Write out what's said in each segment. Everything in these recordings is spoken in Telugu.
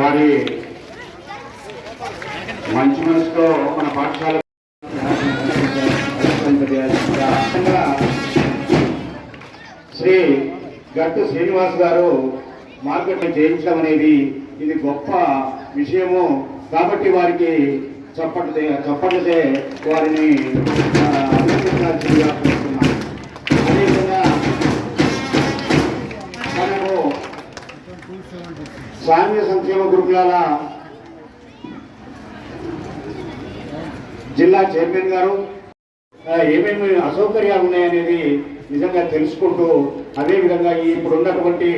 వారి గట్టు శ్రీనివాస్ గారు మార్కెట్లో చేయించడం అనేది ఇది గొప్ప విషయము కాబట్టి వారికి చప్పట్లు చప్పట్లతే వారిని అభినందించాల్సిందిగా కోరుతున్నాను. అదేవిధంగా మనము సామ్య సంక్షేమ గురుకులాల జిల్లా చైర్మన్ గారు ఏమేమి అసౌకర్యాలు ఉన్నాయనేది నిజంగా తెలుసుకుంటూ అదేవిధంగా ఈ ఇప్పుడు ఉన్నటువంటి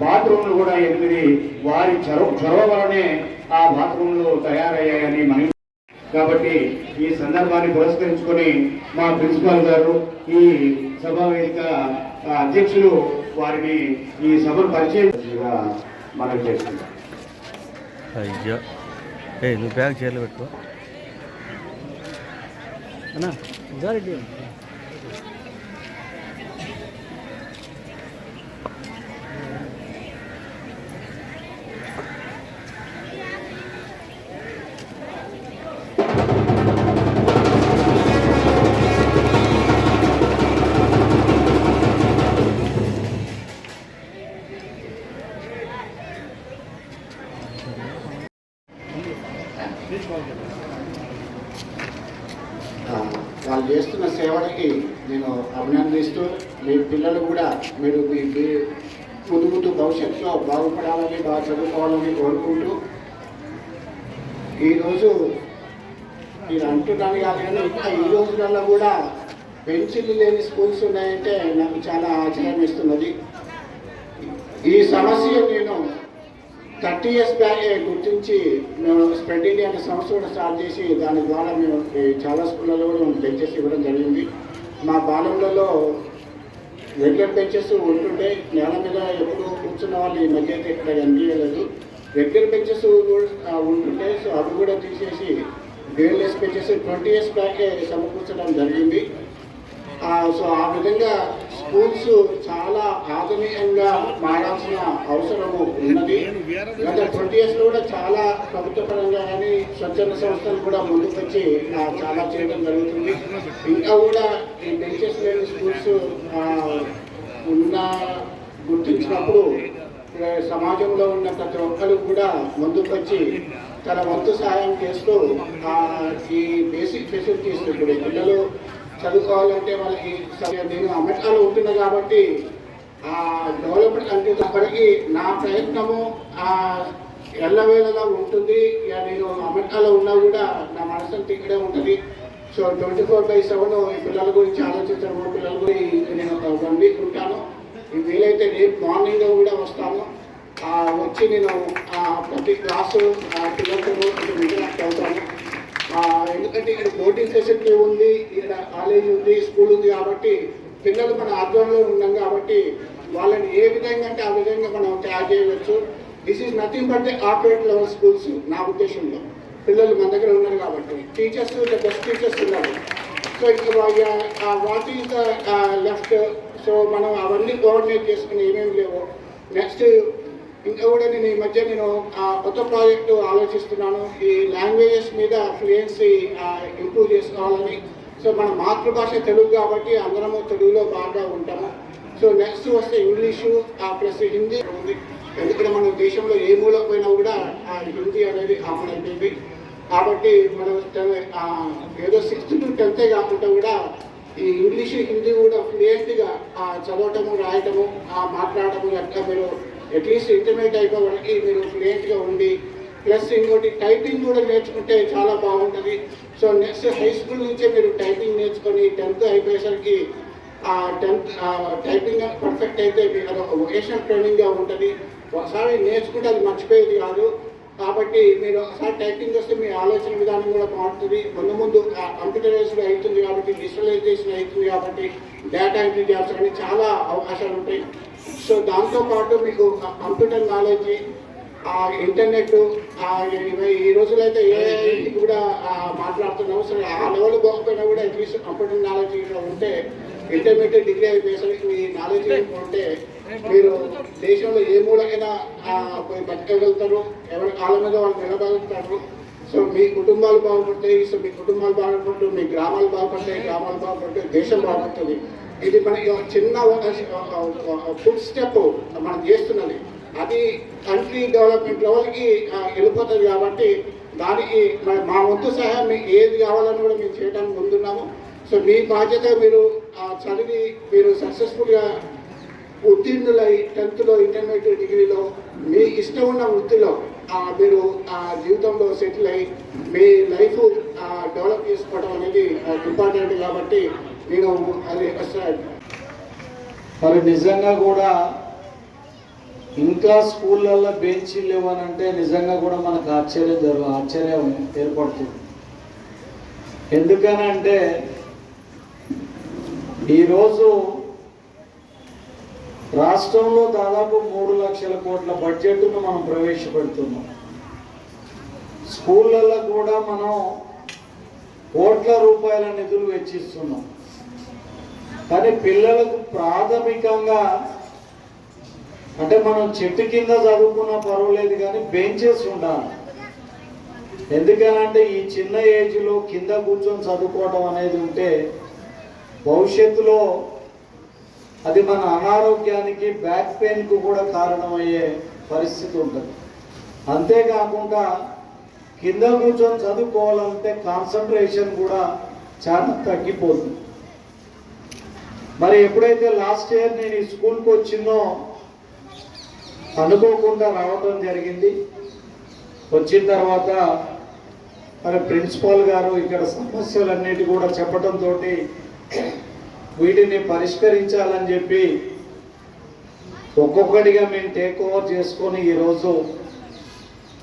బాత్రూమ్లు కూడా ఎనిమిది వారి చొరవ చొరవ వలనే ఆ బాత్రూమ్లు తయారయ్యాయని మనం కాబట్టి ఈ సందర్భాన్ని పురస్కరించుకొని మా ప్రిన్సిపాల్ గారు ఈ సభా వేదిక ఆ, అధ్యక్షులు వారిని ఈ సభను పరిచయం మనం చేస్తున్నాం అయ్యో. ఏ నువ్వు బ్యాగ్ చీరలు పెట్టుకో. అన్నా అభినందిస్తూ మీ పిల్లలు కూడా మీరు మీ మీ ముందు ముందు భవిష్యత్తులో బాగుపడాలని బాగా చదువుకోవాలని కోరుకుంటూ ఈరోజు మీరు అంటున్నాను కాదు కానీ ఇంకా ఈ రోజులలో కూడా పెన్సిల్ లేని స్కూల్స్ ఉన్నాయంటే నాకు చాలా ఆశ్చర్యం ఇస్తున్నది ఈ సమస్య నేను థర్టీ ఇయర్స్ బ్యాక్ గుర్తించి మేము స్ప్రెడ్ ఇండియా అనే సంస్థ కూడా స్టార్ట్ చేసి దాని ద్వారా మేము చాలా స్కూళ్ళలో కూడా మేము తెచ్చేసి ఇవ్వడం జరిగింది. మా బాలంలలో రెగ్యులర్ బెంచెస్ ఉంటుండే నేల మీద ఎప్పుడు కూర్చున్న వాళ్ళు ఈ మధ్య అయితే ఇక్కడ కనిపించలేదు రెగ్యులర్ బెంచెస్ ఉంటుండే సో అవి కూడా తీసేసి బేర్లెస్ బెంచెస్ ట్వంటీ ఇయర్స్ బ్యాకే సమకూర్చడం జరిగింది. సో ఆ విధంగా స్కూల్స్ చాలా ఆధునికంగా మారాల్సిన అవసరము ఉన్నది. గత ట్వంటీ ఇయర్స్లో కూడా చాలా ప్రభుత్వ పరంగా కానీ స్వచ్ఛంద సంస్థలు కూడా ముందుకు వచ్చి చాలా చేయడం జరుగుతుంది. ఇంకా కూడా ఈ బెంచెస్ లేని స్కూల్స్ ఉన్న గుర్తించినప్పుడు సమాజంలో ఉన్న ప్రతి ఒక్కరు కూడా ముందుకు వచ్చి తన వంతు సహాయం చేస్తూ ఈ బేసిక్ ఫెసిలిటీస్ ఇప్పుడు పిల్లలు చదువుకోవాలంటే వాళ్ళకి నేను అమెరికాలో ఉంటున్నా కాబట్టి ఆ డెవలప్మెంట్ కంట్రీస్ అప్పటికి నా ప్రయత్నము ఎల్లవేళలా ఉంటుంది. ఇక నేను అమెరికాలో ఉన్నా కూడా నా మనసు ఇక్కడే ఉంటుంది. So twenty four by seven ఈ పిల్లల గురించి ఆలోచించడం పిల్లల గురించి నేను ఒక వన్ వీక్ ఉంటాను. వీలైతే రేపు మార్నింగ్ కూడా వస్తాను. వచ్చి నేను ప్రతి క్లాసు పిల్లలతో అవుతాను ఎందుకంటే ఇక్కడ బోర్డింగ్ ఫెసిలిటీ ఉంది ఇక్కడ కాలేజీ ఉంది స్కూల్ ఉంది కాబట్టి పిల్లలు మన ఆధ్వర్యంలో ఉన్నాం కాబట్టి వాళ్ళని ఏ విధంగా అంటే ఆ విధంగా మనం తయారు చేయవచ్చు. This is nothing but the operate level schools నా ఉద్దేశంలో. పిల్లలు మన దగ్గర ఉన్నారు కాబట్టి. టీచర్స్ ద బెస్ట్ టీచర్స్ ఉన్నారు. So what is the left so మనం అవన్నీ కోఆర్డినేట్ చేసుకుని ఏమేమి లేవు. నెక్స్ట్ ఇంకా కూడా నేను ఈ మధ్య నేను ఆ, కొత్త ప్రాజెక్టు ఆలోచిస్తున్నాను. ఈ లాంగ్వేజెస్ మీద ఫ్లూయెన్సీ ఇంప్రూవ్ చేసుకోవాలని. సో మన మాతృభాష తెలుగు కాబట్టి అందరము తెలుగులో బాగా ఉంటాము. సో నెక్స్ట్ వస్తే ఇంగ్లీషు ప్లస్ హిందీ ఉంది. ఎందుకంటే మన దేశంలో ఏ మూల పోయినా కూడా ఆ హిందీ అనేది కామన్ అయిపోయింది. కాబట్టి మనం ఏదో సిక్స్త్ టు టెన్తే కాకుండా కూడా ఈ ఇంగ్లీషు హిందీ కూడా ఫ్లూయెంట్గా చదవటము రాయటము ఆ, మాట్లాడటము ఎట్లా మీరు అట్లీస్ట్ ఇంటర్మీడియట్ అయిపోవడానికి మీరు ఫ్లూయెంట్గా ఉండి ప్లస్ ఇంకోటి టైపింగ్ కూడా నేర్చుకుంటే చాలా బాగుంటుంది. సో నెక్స్ట్ హై స్కూల్ నుంచే మీరు టైపింగ్ నేర్చుకొని టెన్త్ అయిపోయేసరికి ఆ టెన్త్ టైపింగ్ పర్ఫెక్ట్ అయితే మీకు ఒక వొకేషనల్ ట్రైనింగ్గా ఉంటుంది. ఒకసారి నేర్చుకుంటే అది మర్చిపోయేది కాదు. కాబట్టి మీరు ఒకసారి టైపింగ్ వస్తే మీ ఆలోచన విధానం కూడా మారుతుంది. ముందు ముందు కంప్యూటరైజ్డ్ అవుతుంది కాబట్టి డిజిటలైజేషన్ అవుతుంది కాబట్టి డేటా ఎంట్రీ జాబ్స్ కానీ చాలా అవకాశాలు ఉంటాయి. సో దాంతో పాటు మీకు కంప్యూటర్ నాలెడ్జ్ ఆ ఇంటర్నెట్ ఆ ఇవి- ఈ రోజులైతే ఏ కూడా మాట్లాడుతున్నాం సరే ఆ లెవెల్ బాగుపోయినా కూడా అట్లీస్ట్ కంప్యూటర్ నాలెడ్జ్ ఉంటే ఇంటర్మీడియట్ డిగ్రీ అయిపోయేసరికి మీ నాలెడ్జ్ ఉంటే మీరు దేశంలో ఏ మూలకైనా పోయి బతకగలుగుతారు ఎవరి కాళ్ళ మీద వాళ్ళు నిలబడగలుగుతారు సో మీ కుటుంబాలు బాగుపడతాయి సో మీ కుటుంబాలు బాగుపడతాయి మీ గ్రామాలు బాగుపడతాయి గ్రామాలు బాగుపడతాయి దేశం బాగుపడుతుంది. ఇది మనకి ఒక చిన్న ఫుడ్ స్టెప్ మనం చేస్తున్నది. అది కంట్రీ డెవలప్మెంట్ లెవెల్కి వెళ్ళిపోతుంది కాబట్టి దానికి మా వంతు సహాయం ఏది కావాలని కూడా మేము చేయడానికి ముందున్నాము. సో మీ బాధ్యత మీరు ఆ, చదివి మీరు సక్సెస్ఫుల్గా ఉత్తీర్ణులై టెన్త్లో ఇంటర్మీడియట్ డిగ్రీలో మీ ఇష్టం ఉన్న వృత్తిలో మీరు ఆ జీవితంలో సెటిల్ అయి మీ లైఫ్ డెవలప్ చేసుకోవడం అనేది ఇంపార్టెంట్ కాబట్టి నేను అది మరి నిజంగా కూడా ఇంకా స్కూళ్ళల్లో బెంచీలు లేవనంటే నిజంగా కూడా మనకు ఆశ్చర్యం జరుగు ఆశ్చర్యం ఏర్పడుతుంది. ఎందుకనంటే ఈరోజు రాష్ట్రంలో దాదాపు మూడు లక్షల కోట్ల బడ్జెట్ను మనం ప్రవేశపెడుతున్నాం. స్కూళ్ళల్లో కూడా మనం కోట్ల రూపాయల నిధులు వెచ్చిస్తున్నాం. కానీ పిల్లలకు ప్రాథమికంగా అంటే మనం చెట్టు కింద చదువుకున్నా పర్వాలేదు కానీ బెంచెస్ ఉండాలి. ఎందుకనంటే ఈ చిన్న ఏజ్లో కింద కూర్చొని చదువుకోవడం అనేది ఉంటే భవిష్యత్తులో అది మన అనారోగ్యానికి బ్యాక్ పెయిన్కు కూడా కారణమయ్యే పరిస్థితి ఉంటుంది. అంతేకాకుండా కింద కూర్చొని చదువుకోవాలంటే కాన్సన్ట్రేషన్ కూడా చాలా తగ్గిపోతుంది. మరి ఎప్పుడైతే లాస్ట్ ఇయర్ నేను ఈ స్కూల్కి వచ్చిందో అనుకోకుండా రావడం జరిగింది. వచ్చిన తర్వాత మరి ప్రిన్సిపాల్ గారు ఇక్కడ సమస్యలన్నిటి కూడా చెప్పడంతో వీటిని పరిష్కరించాలని చెప్పి ఒక్కొక్కటిగా మేము టేక్ ఓవర్ చేసుకొని ఈరోజు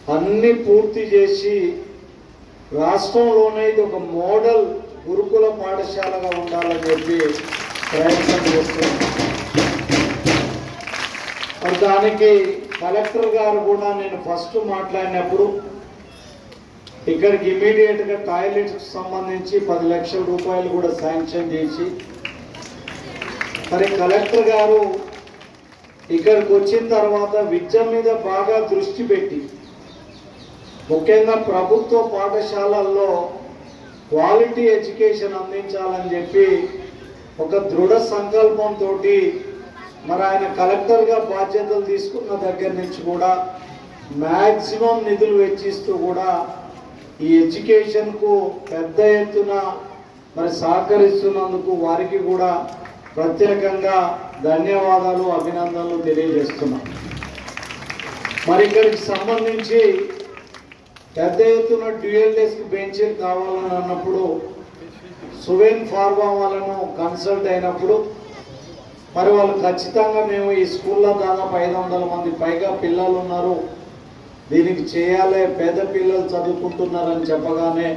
అన్ని పూర్తి చేసి రాష్ట్రంలోనే ఇది ఒక మోడల్ గురుకుల పాఠశాలగా ఉండాలని చెప్పి ప్రయత్నం చేస్తున్నాం. దానికి కలెక్టర్ గారు కూడా నేను ఫస్ట్ మాట్లాడినప్పుడు ఇక్కడికి ఇమీడియట్గా టాయిలెట్స్కి సంబంధించి పది లక్షల రూపాయలు కూడా శాంక్షన్ చేసి మరి కలెక్టర్ గారు ఇక్కడికి వచ్చిన తర్వాత విద్య మీద బాగా దృష్టి పెట్టి ముఖ్యంగా ప్రభుత్వ పాఠశాలల్లో క్వాలిటీ ఎడ్యుకేషన్ అందించాలని చెప్పి ఒక దృఢ సంకల్పంతో మరి ఆయన కలెక్టర్గా బాధ్యతలు తీసుకున్న దగ్గర నుంచి కూడా మ్యాక్సిమం నిధులు వెచ్చిస్తూ కూడా ఈ ఎడ్యుకేషన్కు పెద్ద ఎత్తున మరి సహకరిస్తున్నందుకు వారికి కూడా ప్రత్యేకంగా ధన్యవాదాలు అభినందనలు తెలియజేస్తున్నాం. మరి ఇక్కడికి సంబంధించి పెద్ద ఎత్తున డ్యూయల్ డెస్క్ బెంచీలు కావాలని అన్నప్పుడు సువేన్ ఫార్మా వాళ్ళను కన్సల్ట్ అయినప్పుడు మరి వాళ్ళు ఖచ్చితంగా మేము ఈ స్కూల్లో దాదాపు ఐదు వందల మంది పైగా పిల్లలు ఉన్నారు. దీనికి చేయాలి పేద పిల్లలు చదువుకుంటున్నారని చెప్పగానే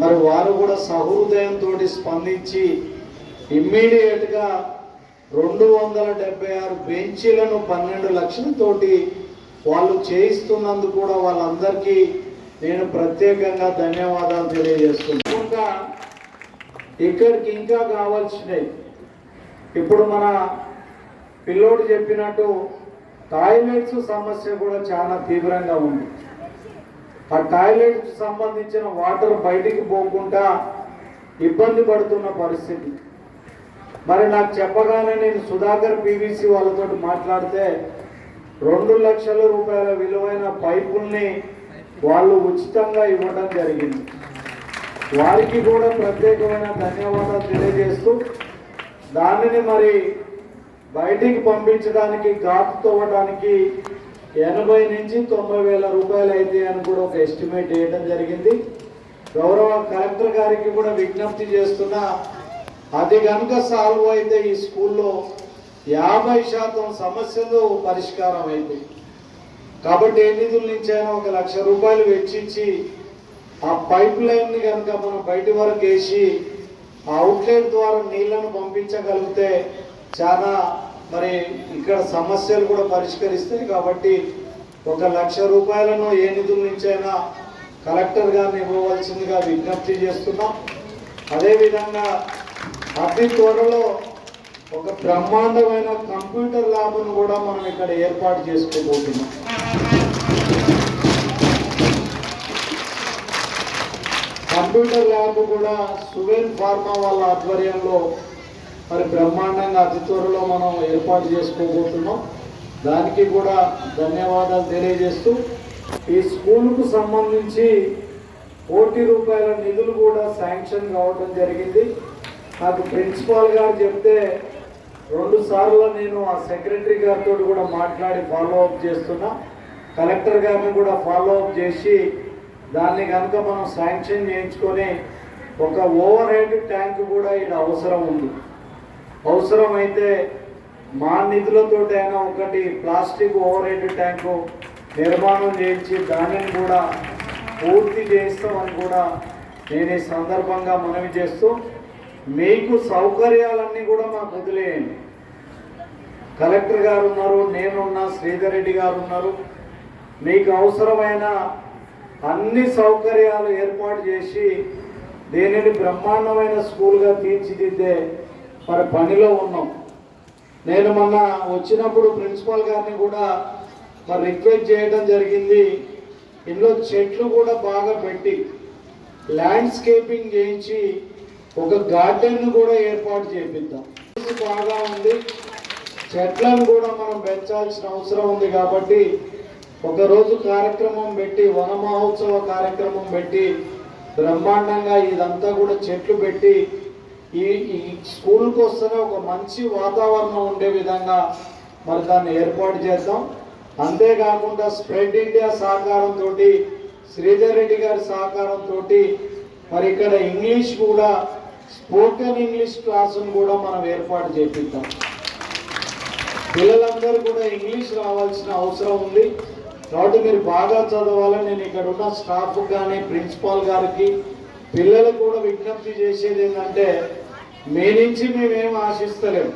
మరి వారు కూడా సహృదయంతో స్పందించి ఇమ్మీడియట్గా రెండు వందల డెబ్బై ఆరు బెంచీలను పన్నెండు లక్షలతోటి వాళ్ళు చేయిస్తున్నందుకు కూడా వాళ్ళందరికీ నేను ప్రత్యేకంగా ధన్యవాదాలు తెలియజేస్తున్నాను. ఇంకా ఇక్కడికి ఇంకా కావాల్సినవి. ఇప్పుడు మన పిల్లోడు చెప్పినట్టు టాయిలెట్స్ సమస్య కూడా చాలా తీవ్రంగా ఉంది. ఆ టాయిలెట్స్ సంబంధించిన వాటర్ బయటికి పోకుండా ఇబ్బంది పడుతున్న పరిస్థితి. మరి నాకు చెప్పగానే నేను సుధాకర్ పీవీసీ వాళ్ళతో మాట్లాడితే రెండు లక్షల రూపాయల విలువైన పైపుల్ని వాళ్ళు ఉచితంగా ఇవ్వడం జరిగింది. వారికి కూడా ప్రత్యేకమైన ధన్యవాదాలు తెలియజేస్తూ దానిని మరి బయటికి పంపించడానికి గాపు తవ్వడానికి ఎనభై నుంచి తొంభై వేల రూపాయలు అయితే అని కూడా ఒక ఎస్టిమేట్ వేయడం జరిగింది. గౌరవ కలెక్టర్ గారికి కూడా విజ్ఞప్తి చేస్తున్నా అది కనుక సాల్వ్ అయితే ఈ స్కూల్లో యాభై శాతం సమస్యలు పరిష్కారం అవుతాయి కాబట్టి ఏ నిధుల నుంచైనా ఒక లక్ష రూపాయలు వెచ్చించి ఆ పైప్ లైన్ని కనుక మనం బయటి వరకు వేసి ఆ అవుట్లెట్ ద్వారా నీళ్ళను పంపించగలిగితే చాలా మరి ఇక్కడ సమస్యలు కూడా పరిష్కరిస్తాయి. కాబట్టి ఒక లక్ష రూపాయలను ఏ నిధుల నుంచైనా కలెక్టర్ గారిని ఇవ్వవలసిందిగా విజ్ఞప్తి చేస్తున్నాం. అదేవిధంగా అతి త్వరలో ఒక బ్రహ్మాండమైన కంప్యూటర్ ల్యాబ్ను కూడా మనం ఇక్కడ ఏర్పాటు చేసుకోబోతున్నాం. కంప్యూటర్ ల్యాబ్ కూడా సువేన్ ఫార్మా వాళ్ళ ఆధ్వర్యంలో మరి బ్రహ్మాండంగా అతి త్వరలో మనం ఏర్పాటు చేసుకోబోతున్నాం. దానికి కూడా ధన్యవాదాలు తెలియజేస్తూ ఈ స్కూల్కు సంబంధించి కోటి రూపాయల నిధులు కూడా శాంక్షన్ కావడం జరిగింది. నాకు ప్రిన్సిపాల్ గారు చెప్తే రెండు సార్లు నేను ఆ సెక్రటరీ గారితో కూడా మాట్లాడి ఫాలో అప్ చేస్తున్నా. కలెక్టర్ గారిని కూడా ఫాలో అప్ చేసి దాన్ని కనుక మనం శాంక్షన్ చేయించుకొని ఒక ఓవర్ హెడ్ ట్యాంక్ కూడా ఇది అవసరం ఉంది. అవసరమైతే మా నిధులతో అయినా ఒకటి ప్లాస్టిక్ ఓవర్ హెడ్ ట్యాంకు నిర్మాణం చేయించి దానిని కూడా పూర్తి చేస్తామని కూడా నేను ఈ సందర్భంగా మనవి చేస్తూ మీకు సౌకర్యాలన్నీ కూడా మాకు వదిలేయండి. కలెక్టర్ గారు ఉన్నారు నేనున్నా శ్రీధర్ రెడ్డి గారు ఉన్నారు. మీకు అవసరమైన అన్ని సౌకర్యాలు ఏర్పాటు చేసి దీనిని బ్రహ్మాండమైన స్కూల్గా తీర్చిదిద్దే మరి పనిలో ఉన్నాం. నేను మొన్న వచ్చినప్పుడు ప్రిన్సిపాల్ గారిని కూడా మరి రిక్వెస్ట్ చేయడం జరిగింది. ఇందులో చెట్లు కూడా బాగా పెట్టి ల్యాండ్స్కేపింగ్ చేయించి ఒక గార్డెన్ కూడా ఏర్పాటు చేపిద్దాం. బాగా ఉంది. చెట్లను కూడా మనం పెంచాల్సిన అవసరం ఉంది కాబట్టి ఒకరోజు కార్యక్రమం పెట్టి వన మహోత్సవ కార్యక్రమం పెట్టి బ్రహ్మాండంగా ఇదంతా కూడా చెట్లు పెట్టి ఈ ఈ స్కూల్కి వస్తేనే ఒక మంచి వాతావరణం ఉండే విధంగా మరి దాన్ని ఏర్పాటు చేద్దాం. అంతేకాకుండా స్ప్రెడ్ ఇండియా సహకారంతో శ్రీధర్ రెడ్డి గారి సహకారంతో మరి ఇక్కడ ఇంగ్లీష్ కూడా స్పోకెన్ ఇంగ్లీష్ క్లాసును కూడా మనం ఏర్పాటు చేపిద్దాం. పిల్లలందరూ కూడా ఇంగ్లీష్ రావాల్సిన అవసరం ఉంది. కాబట్టి మీరు బాగా చదవాలని నేను ఇక్కడ ఉన్న స్టాఫ్ కానీ ప్రిన్సిపాల్ గారికి పిల్లలు కూడా విజ్ఞప్తి చేసేది ఏంటంటే మీ నుంచి మేమేం ఆశిస్తలేము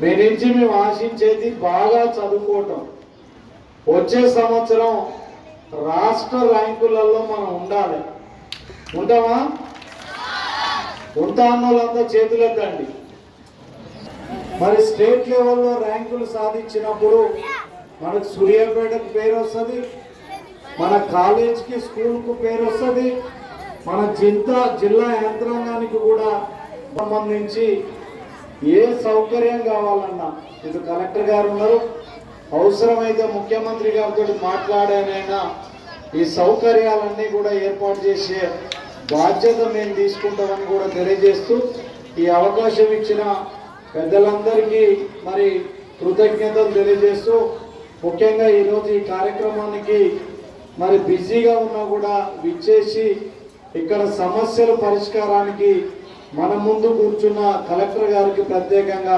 మీ నుంచి మేము ఆశించేది బాగా చదువుకోవటం. వచ్చే సంవత్సరం రాష్ట్ర ర్యాంకులలో మనం ఉండాలి. ఉంటామా ఉంటా అన్న వాళ్ళంతా చేతులెత్తండి. మరి స్టేట్ లెవెల్లో ర్యాంకులు సాధించినప్పుడు మనకు సూర్యాపేటకు పేరు వస్తుంది మన కాలేజ్కి స్కూల్కు పేరు వస్తుంది మన జిల్లా జిల్లా యంత్రాంగానికి కూడా సంబంధించి ఏ సౌకర్యం కావాలన్నా ఇది కలెక్టర్ గారు ఉన్నారు. అవసరమైతే ముఖ్యమంత్రి గారితో మాట్లాడానైనా ఈ సౌకర్యాలన్నీ కూడా ఏర్పాటు చేసే బాధ్యత మేము తీసుకుంటామని కూడా తెలియజేస్తూ ఈ అవకాశం ఇచ్చిన పెద్దలందరికీ మరి కృతజ్ఞతలు తెలియజేస్తూ ముఖ్యంగా ఈరోజు ఈ కార్యక్రమానికి మరి బిజీగా ఉన్నా కూడా విచ్చేసి ఇక్కడ సమస్యల పరిష్కారానికి మన ముందు కూర్చున్న కలెక్టర్ గారికి ప్రత్యేకంగా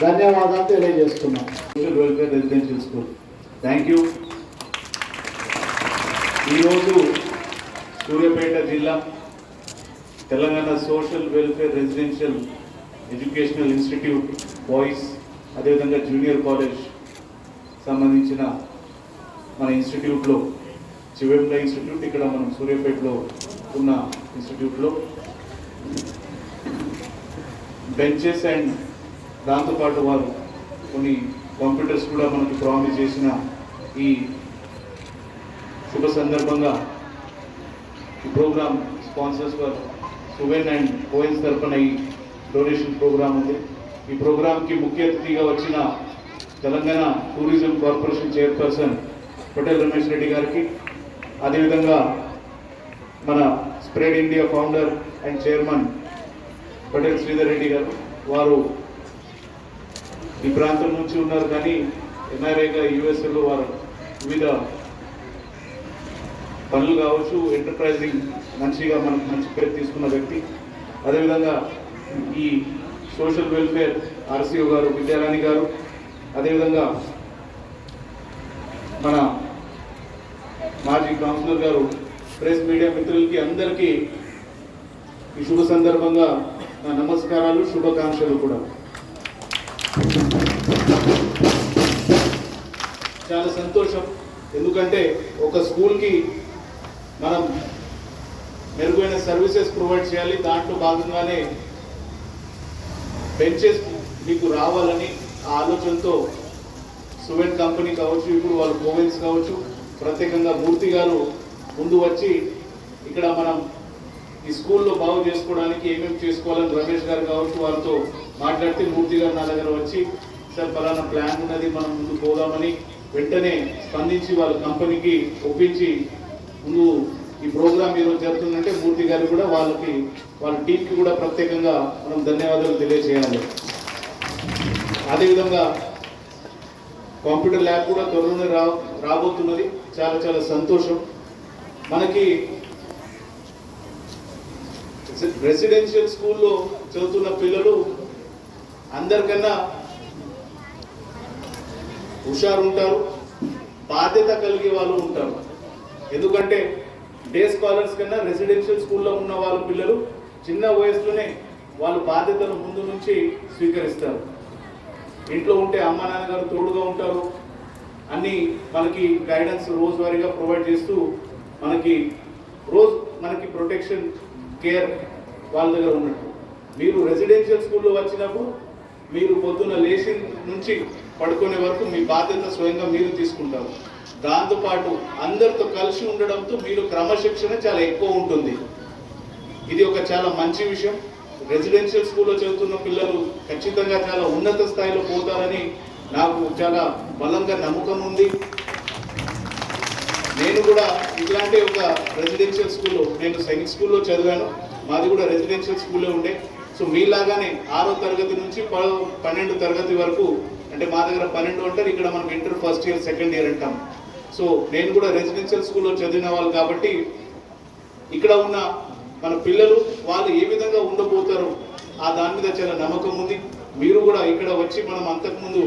ధన్యవాదాలు తెలియజేస్తున్నాం. Social welfare residential school thank you ఈరోజు సూర్యాపేట జిల్లా Telangana social welfare residential educational institute boys అదేవిధంగా జూనియర్ కాలేజ్ సంబంధించిన మన ఇన్స్టిట్యూట్లో చివెంల ఇన్స్టిట్యూట్ ఇక్కడ మనం సూర్యాపేటలో ఉన్న ఇన్స్టిట్యూట్లో బెంచెస్ అండ్ దాంతోపాటు వారు కొన్ని కంప్యూటర్స్ కూడా మనకి ప్రామిస్ చేసిన ఈ శుభ సందర్భంగా ఈ ప్రోగ్రామ్ స్పాన్సర్స్ వారు సువెన్ అండ్ కోయిన్స్ తరఫున ఈ డొనేషన్ ప్రోగ్రామ్ ఉంది. ఈ ప్రోగ్రామ్కి ముఖ్య అతిథిగా వచ్చిన Telangana tourism corporation chairperson Patel Ramesh Reddy గారికి అదేవిధంగా మన spread India founder and chairman Patel Sridhar Reddy గారు. వారు ఈ ప్రాంతం నుంచి ఉన్నారు కానీ ఎన్ఆర్ఐగా యుఎస్ఏలో వారు వివిధ పనులు కావచ్చు ఎంటర్ప్రైజింగ్ మంచిగా మనకు మంచి పేరు తీసుకున్న వ్యక్తి. అదేవిధంగా ఈ సోషల్ వెల్ఫేర్ ఆర్సీఓ గారు విద్యారాణి గారు. అదేవిధంగా మన మాజీ కౌన్సిలర్ గారు ప్రెస్ మీడియా మిత్రులకి అందరికీ ఈ శుభ సందర్భంగా నా నమస్కారాలు శుభాకాంక్షలు కూడా. చాలా సంతోషం. ఎందుకంటే ఒక స్కూల్కి మనం మెరుగైన సర్వీసెస్ ప్రొవైడ్ చేయాలి. దాంట్లో భాగంగానే బెంచెస్ మీకు రావాలని ఆ ఆలోచనతో సువెన్ కంపెనీ కావచ్చు ఇప్పుడు వాళ్ళు కోవెన్స్ కావచ్చు ప్రత్యేకంగా మూర్తి గారు ముందు వచ్చి ఇక్కడ మనం ఈ స్కూల్లో బాగు చేసుకోవడానికి ఏమేమి చేసుకోవాలని రమేష్ గారు కావచ్చు వారితో మాట్లాడితే మూర్తి గారు నా దగ్గర వచ్చి సార్ ఫలానా ప్లాన్ ఉన్నది మనం ముందు పోదామని వెంటనే స్పందించి వాళ్ళ కంపెనీకి ఒప్పించి ముందు ఈ ప్రోగ్రామ్ ఈరోజు జరుగుతుందంటే మూర్తి గారు కూడా వాళ్ళకి వాళ్ళ టీంకి కూడా ప్రత్యేకంగా మనం ధన్యవాదాలు తెలియజేయాలి. అదేవిధంగా కంప్యూటర్ ల్యాబ్ కూడా త్వరలోనే రా రాబోతున్నది. చాలా చాలా సంతోషం. మనకి రెసిడెన్షియల్ స్కూల్లో చదువుతున్న పిల్లలు అందరికన్నా హుషారు ఉంటారు బాధ్యత కలిగే వాళ్ళు ఉంటారు. ఎందుకంటే డే స్కాలర్స్ కన్నా రెసిడెన్షియల్ స్కూల్లో ఉన్న వాళ్ళ పిల్లలు చిన్న వయసులోనే వాళ్ళ బాధ్యతను ముందు నుంచి స్వీకరిస్తారు. ఇంట్లో ఉంటే అమ్మ నాన్నగారు తోడుగా ఉంటారు. అన్ని మనకి గైడెన్స్ రోజువారీగా ప్రొవైడ్ చేస్తూ మనకి రోజు మనకి ప్రొటెక్షన్ కేర్ వాళ్ళ దగ్గర ఉన్నట్టు. మీరు రెసిడెన్షియల్ స్కూల్లో వచ్చినప్పుడు మీరు పొద్దున్న లేచి నుంచి పడుకునే వరకు మీ బాధ్యత స్వయంగా మీరు తీసుకుంటారు. దాంతోపాటు అందరితో కలిసి ఉండడంతో మీరు క్రమశిక్షణ చాలా ఎక్కువ ఉంటుంది. ఇది ఒక చాలా మంచి విషయం. రెసిడెన్షియల్ స్కూల్లో చదువుతున్న పిల్లలు ఖచ్చితంగా చాలా ఉన్నత స్థాయిలో పోతారని నాకు చాలా బలంగా నమ్మకం ఉంది. నేను కూడా ఇట్లాంటి ఒక రెసిడెన్షియల్ స్కూల్లో నేను సైనిక్ స్కూల్లో చదివాను. మాది కూడా రెసిడెన్షియల్ స్కూల్లో ఉండే. సో మీలాగానే ఆరో తరగతి నుంచి పన్నెండు తరగతి వరకు అంటే మా దగ్గర పన్నెండు అంటారు ఇక్కడ మనం inter first year second year అంటాం. సో నేను కూడా రెసిడెన్షియల్ స్కూల్లో చదివిన వాళ్ళు కాబట్టి ఇక్కడ ఉన్న మన పిల్లలు వాళ్ళు ఏ విధంగా ఉండబోతారు ఆ దాని మీద చాలా నమ్మకం ఉంది. మీరు కూడా ఇక్కడ వచ్చి మనం అంతకుముందు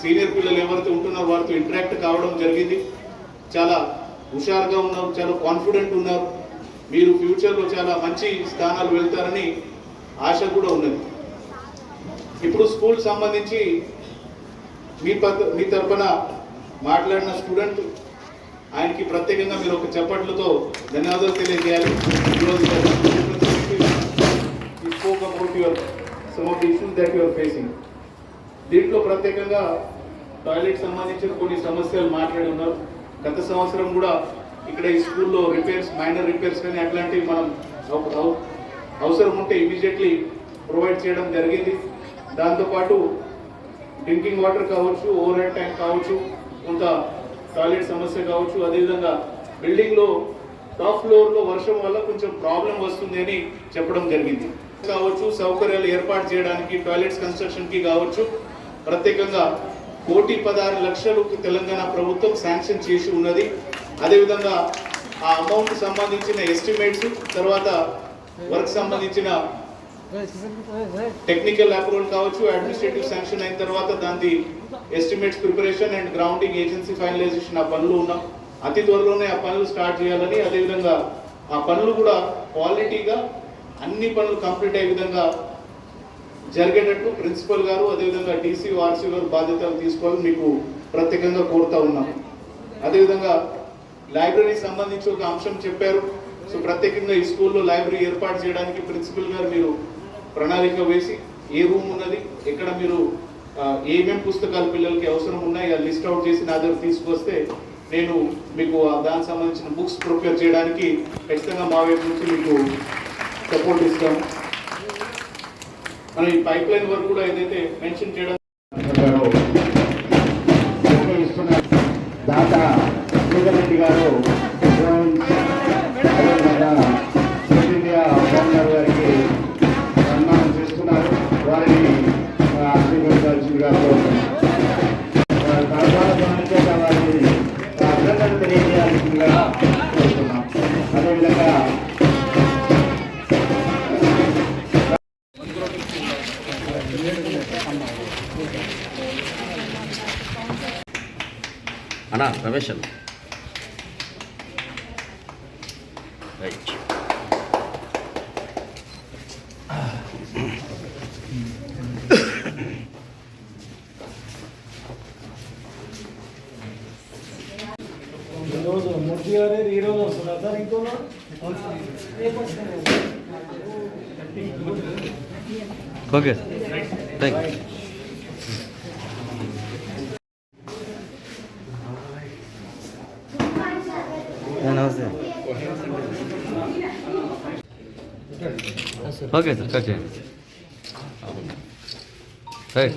సీనియర్ పిల్లలు ఎవరైతే ఉంటున్నారో వారితో ఇంటరాక్ట్ కావడం జరిగింది. చాలా హుషారుగా ఉన్నారు చాలా కాన్ఫిడెంట్ ఉన్నారు. మీరు ఫ్యూచర్లో చాలా మంచి స్థానాలు వెళ్తారని ఆశ కూడా ఉన్నది. ఇప్పుడు స్కూల్ సంబంధించి మీ మీ తరఫున మాట్లాడిన స్టూడెంట్ ఆయనకి ప్రత్యేకంగా మీరు ఒక చప్పట్లతో ధన్యవాదాలు తెలియజేయాలి. ఈరోజు spoke about your some of the issues that your facing దీంట్లో ప్రత్యేకంగా టాయిలెట్ సంబంధించిన కొన్ని సమస్యలు మాట్లాడి ఉన్నారు. గత సంవత్సరం కూడా ఇక్కడ ఈ స్కూల్లో రిపేర్స్ మైనర్ రిపేర్స్ కానీ అట్లాంటివి మనం అవసరం ఉంటే ఇమీడియట్లీ ప్రొవైడ్ చేయడం జరిగింది. దాంతోపాటు డ్రింకింగ్ వాటర్ కావచ్చు ఓవర్ హెడ్ ట్యాంక్ కావచ్చు కొంత టాయిలెట్ సమస్య కావచ్చు అదేవిధంగా బిల్డింగ్లో టాప్ ఫ్లోర్లో వర్షం వల్ల కొంచెం ప్రాబ్లం వస్తుంది అని చెప్పడం జరిగింది. కావచ్చు సౌకర్యాలు ఏర్పాటు చేయడానికి టాయిలెట్స్ కన్స్ట్రక్షన్కి కావచ్చు ప్రత్యేకంగా కోటి పదహారు లక్షలు తెలంగాణ ప్రభుత్వం శాంక్షన్ చేసి ఉన్నది. అదేవిధంగా ఆ అమౌంట్ సంబంధించిన ఎస్టిమేట్స్ తర్వాత వర్క్ సంబంధించిన టెక్నికల్ అప్రూవల్ కావచ్చు అడ్మినిస్ట్రేటివ్ శాంక్షన్ అయిన తర్వాత దాని estimates preparation and grounding agency finalisation ఆ పనులు ఉన్నాం అతి త్వరలోనే ఆ పనులు స్టార్ట్ చేయాలని అదేవిధంగా ఆ పనులు కూడా క్వాలిటీగా అన్ని పనులు కంప్లీట్ అయ్యే విధంగా జరిగేటట్టు ప్రిన్సిపల్ గారు అదేవిధంగా డీసీ ఆర్సీ గారు బాధ్యతలు తీసుకోవాలని మీకు ప్రత్యేకంగా కోరుతా ఉన్నాం. అదేవిధంగా లైబ్రరీ సంబంధించి ఒక అంశం చెప్పారు. సో ప్రత్యేకంగా ఈ స్కూల్లో లైబ్రరీ ఏర్పాటు చేయడానికి ప్రిన్సిపల్ గారు మీరు ప్రణాళిక వేసి ఏ రూమ్ ఉన్నది ఎక్కడ మీరు ఏమేమి పుస్తకాలు పిల్లలకి అవసరం ఉన్నాయి అది లిస్ట్ అవుట్ చేసి నా దగ్గర తీసుకొస్తే నేను మీకు దానికి సంబంధించిన బుక్స్ ప్రొక్యూర్ చేయడానికి ఖచ్చితంగా మా వైపు నుంచి మీకు సపోర్ట్ ఇస్తాం మనం ఈ పైప్ లైన్ వర్క్ కూడా ఏదైతే మెన్షన్ చేయడం గారు ఇస్తున్న దాత గారు. మూర్తి గారే ఈ సార్ ఇంకో ఓకే థ్యాంక్ యూ నమస్తే. ఓకే సార్ కట్ చేయండి. రైట్